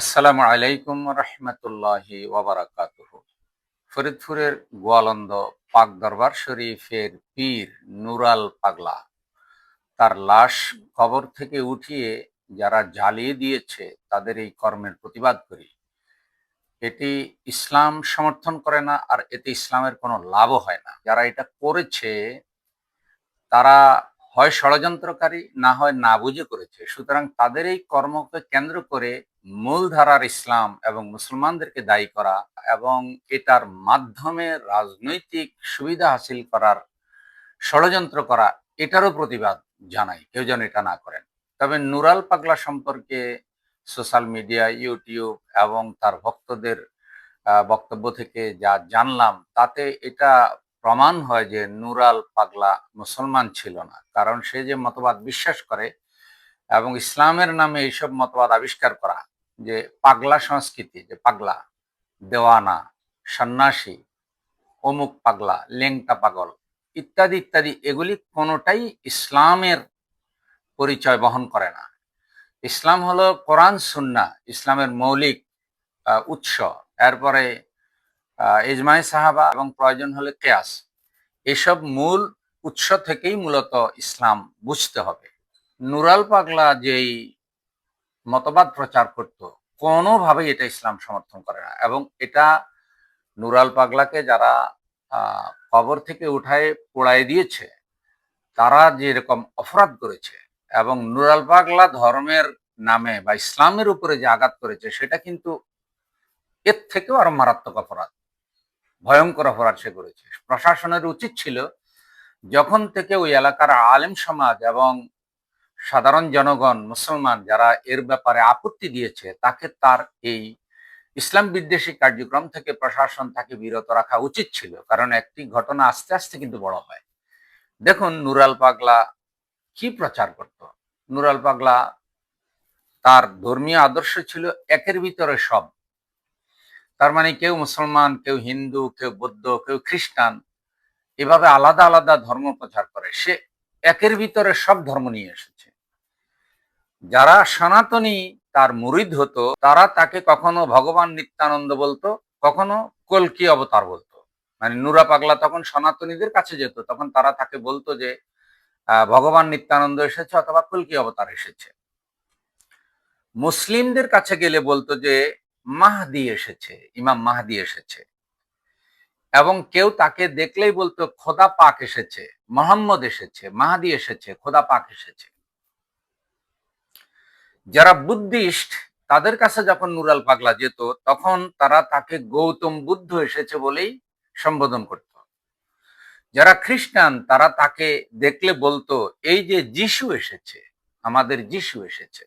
আসসালামু আলাইকুম রহমতুল্লাহি ওবরাকাতুহ ফরিদপুরের গোয়ালন্দ পাক দরবার শরীফের পীর নুরাল পাগলা তার লাশ কবর থেকে উঠিয়ে যারা জ্বালিয়ে দিয়েছে, তাদের এই কর্মের প্রতিবাদ করি। এটি ইসলাম সমর্থন করে না, আর এতে ইসলামের কোনো লাভও হয় না। যারা এটা করেছে, তারা হয় ষড়যন্ত্রকারী, না হয় না বুঝে করেছে। সুতরাং তাদের এই কর্মকে কেন্দ্র করে মূলধারার ইসলাম এবং মুসলমানদেরকে দায়ী করা এবং এটার মাধ্যমে রাজনৈতিক সুবিধা হাসিল করার ষড়যন্ত্র করা, এটারও প্রতিবাদ জানাই, কেউ যেন এটা না করেন। তবে নুরাল পাগলা সম্পর্কে সোশ্যাল মিডিয়া, ইউটিউব এবং তার ভক্তদের বক্তব্য থেকে যা জানলাম, তাতে এটা প্রমাণ হয় যে নুরাল পাগলা মুসলমান ছিল না। কারণ সে যে মতবাদ বিশ্বাস করে এবং ইসলামের নামে এইসব মতবাদ আবিষ্কার করা যে পাগলা সংস্কৃতি, যে পাগলা, দেওয়ানা, সন্ন্যাসী, অমুক পাগলা, লেংটা পাগল, ইত্যাদি ইত্যাদি, এগুলি কোনোটাই ইসলামের পরিচয় বহন করে না। ইসলাম হলো কোরআন, সুন্না, ইসলামের মৌলিক উৎস। এরপরে ইজমাই সাহাবা এবং প্রয়োজন হলে কেয়াস। এসব মূল উৎস থেকেই মূলত ইসলাম বুঝতে হবে। নুরাল পাগলা যেই মতবাদ প্রচার করত কোনোভাবেই এটা ইসলাম সমর্থন করে না। এবং এটা নুরাল পাগলাকে যারা কবর থেকে উঠায় পোড়ায় দিয়েছে, তারা যে এরকম অপরাধ করেছে এবং নুরাল পাগলা ধর্মের নামে বা ইসলামের উপরে যে আঘাত করেছে, সেটা কিন্তু এর থেকেও আরও মারাত্মক অপরাধ, ভয়ঙ্কর অপরাধ সে করেছে। প্রশাসনের উচিত ছিল যখন থেকে ওই এলাকার আলেম সমাজ এবং সাধারণ জনগণ, মুসলমান যারা এর ব্যাপারে আপত্তি দিয়েছে, তাকে তার এই ইসলাম বিদ্বেষী কার্যক্রম থেকে প্রশাসন তাকে বিরত রাখা উচিত ছিল। কারণ একটি ঘটনা আস্তে আস্তে কিন্তু বড় হয়। দেখুন নুরাল পাগলা কি প্রচার করত? নুরাল পাগলা তার ধর্মীয় আদর্শ ছিল একের ভিতরে সব। তার মানে কেউ মুসলমান, কেউ হিন্দু, কেউ বৌদ্ধ, কেউ খ্রিস্টান, এভাবে আলাদা আলাদা ধর্ম প্রচার করে। সে একের ভিতরে সব ধর্ম নিয়ে এসেছে। যারা সনাতনী তার মুরিদ হতো, তারা তাকে কখনো ভগবান নিত্যানন্দ বলতো, কখনো কলকি অবতার বলতো। মানে নুরা পাগলা তখন সনাতনীদের কাছে যেত, তখন তারা তাকে বলতো যে ভগবান নিত্যানন্দ এসেছে অথবা কলকি অবতার এসেছে। মুসলিমদের কাছে গেলে বলতো যে, মাহদি এসেছে, ইমাম মাহদি এসেছে। এবং কেউ তাকে দেখলেই বলতো, খোদা পাক এসেছে, মোহাম্মদ এসেছে, মাহাদি এসেছে, খোদা পাক এসেছে। যারা বুদ্ধিস্ট, তাদের কাছে যখন নুরাল পাগলা যেত, তখন তারা তাকে গৌতম বুদ্ধ এসেছে বলেই সম্বোধন করত। যারা খ্রিস্টান, তারা তাকে দেখলে বলতো, এই যে যিশু এসেছে, আমাদের যিশু এসেছে।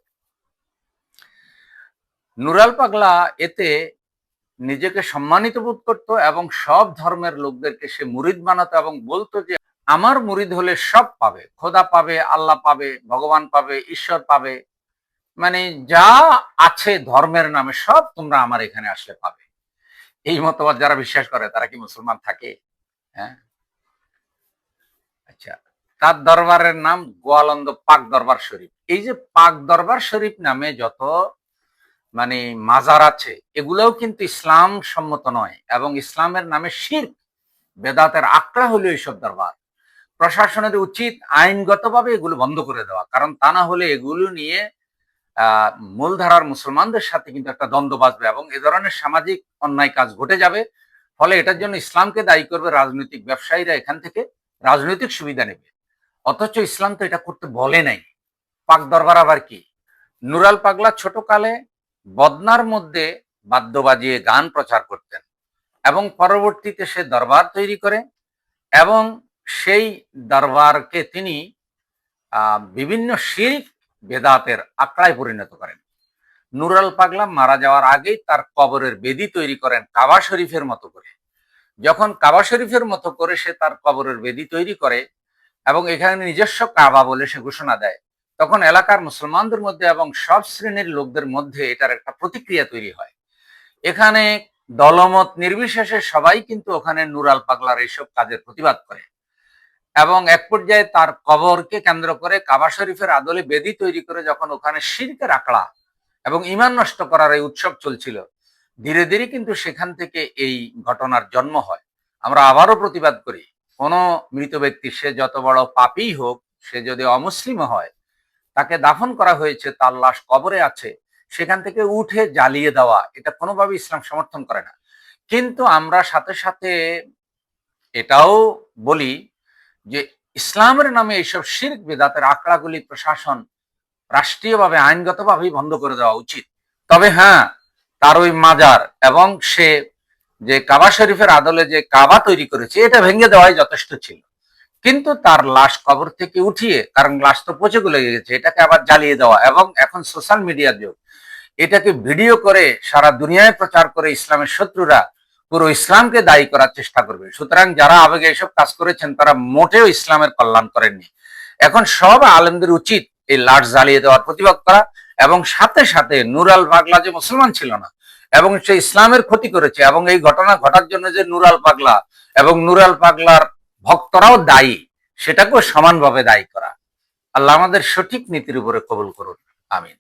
নুরাল পাগলা এতে নিজেকে সম্মানিত বোধ করত এবং সব ধর্মের লোকদেরকে সে মুরিদ বানাতো এবং বলতো যে, আমার মুরিদ হলে সব পাবে। খোদা পাবে, আল্লাহ পাবে, ভগবান পাবে, ঈশ্বর পাবে। মানে যা আছে ধর্মের নামে সব তোমরা আমার এখানে আসলে পাবে। এই মতবাদ যারা বিশ্বাস করে, তারা কি মুসলমান থাকে? হ্যাঁ? আচ্ছা তার দরবারের নাম গোয়ালন্দ পাক দরবার শরীফ। এই যে পাক দরবার শরীফ নামে যত মানে মাজার আছে, এগুলোও কিন্তু ইসলাম সম্মত নয় এবং ইসলামের নামে শির বেদাতের আঁকড়া হলো এইসব দরবার। প্রশাসনের উচিত আইনগতভাবে এগুলো বন্ধ করে দেওয়া, কারণ তা না হলে এগুলো নিয়ে মূলধারার মুসলমানদের সাথে কিন্তু একটা দ্বন্দ্ব বাঁচবে এবং এ ধরনের সামাজিক অন্যায় কাজ ঘটে যাবে। ফলে এটার জন্য ইসলামকে দায়ী করবে রাজনৈতিক ব্যবসায়ীরা এখান থেকে রাজনৈতিক সুবিধা নেবে। অথচ ইসলাম তো এটা করতে বলে নাই। পাক দরবার আবার কি? নুরাল পাগলা ছোটকালে বদনার মধ্যে বাদ্য বাজিয়ে গান প্রচার করতেন এবং পরবর্তীতে সে দরবার তৈরি করে এবং সেই দরবারকে তিনি বিভিন্ন শিরিক বেদাতের আঁকড়ায় পরিণত করেন। নুরাল পাগলা মারা যাওয়ার আগেই তার কবরের বেদি তৈরি করেন কাবা শরীফের মতো করে। যখন কাবা শরীফের মতো করে সে তার কবরের বেদি তৈরি করে এবং এখানে নিজস্ব কাবা বলে সে ঘোষণা দেয়, তখন এলাকার মুসলমানদের মধ্যে এবং সব শ্রেণির লোকদের মধ্যে এটার একটা প্রতিক্রিয়া তৈরি হয়। এখানে দলমত নির্বিশেষে সবাই কিন্তু ওখানে নুরাল পাগলার এইসব কাজের প্রতিবাদ করে। এবং এক পর্যায়ে তার কবরকে কেন্দ্র করে কাবা শরীফের আদলে বেদি তৈরি করে যখন ওখানে শিরকের আঁকড়া এবং ইমান নষ্ট করার এই উৎসব চলছিল, ধীরে ধীরে কিন্তু সেখান থেকে এই ঘটনার জন্ম হয়। আমরা আবারও প্রতিবাদ করি, কোনো মৃত ব্যক্তি, সে যত বড় পাপী হোক, সে যদি অমুসলিম হয়, তাকে দাফন করা হয়েছে, তার লাশ কবরে আছে, সেখান থেকে উঠে জ্বালিয়ে দেওয়া, এটা কোনোভাবে ইসলাম সমর্থন করে না। কিন্তু আমরা সাথে সাথে এটাও বলি যে ইসলামের নামে এইসব শির্ক, বেদাতের আঁকড়াগুলি প্রশাসন রাষ্ট্রীয়ভাবে, আইনগতভাবেই বন্ধ করে দেওয়া উচিত। তবে হ্যাঁ তার ওই মাজার এবং সে যে কাবা শরীফের আদলে যে কাবা তৈরি করেছে, এটা ভেঙে দেওয়াই যথেষ্ট ছিল। কিন্তু তার লাশ কবর থেকে উঠিয়ে, কারণ লাশ তো পচে গলে গেছে, এটাকে আবার জ্বালিয়ে দেওয়া এবং এখন সোশ্যাল মিডিয়া যুগ। এটাকে ভিডিও করে সারা দুনিয়ায় প্রচার করে ইসলামের শত্রুরা পুরো ইসলামকে দায়ী করার চেষ্টা করবে। সুতরাং যারা আবেগে এসব কাজ করেছেন, তারা মোটেও ইসলামের কল্যাণ করেননি। এখন সব আলেমদের উচিত এই লাশ জ্বালিয়ে দেওয়ার প্রতিবাদ করা এবং সাথে সাথে নুরাল পাগলা যে মুসলমান ছিল না, এবং সে ইসলামের ক্ষতি করেছে এবং এই ঘটনা ঘটার জন্য যে নুরাল পাগলা এবং নুরাল পাগলার ভক্তরাও দায়ী, সেটাকেও সমানভাবে দায়ী করা। আল্লাহ আমাদের সঠিক নীতির উপরে কবুল করুন। আমিন।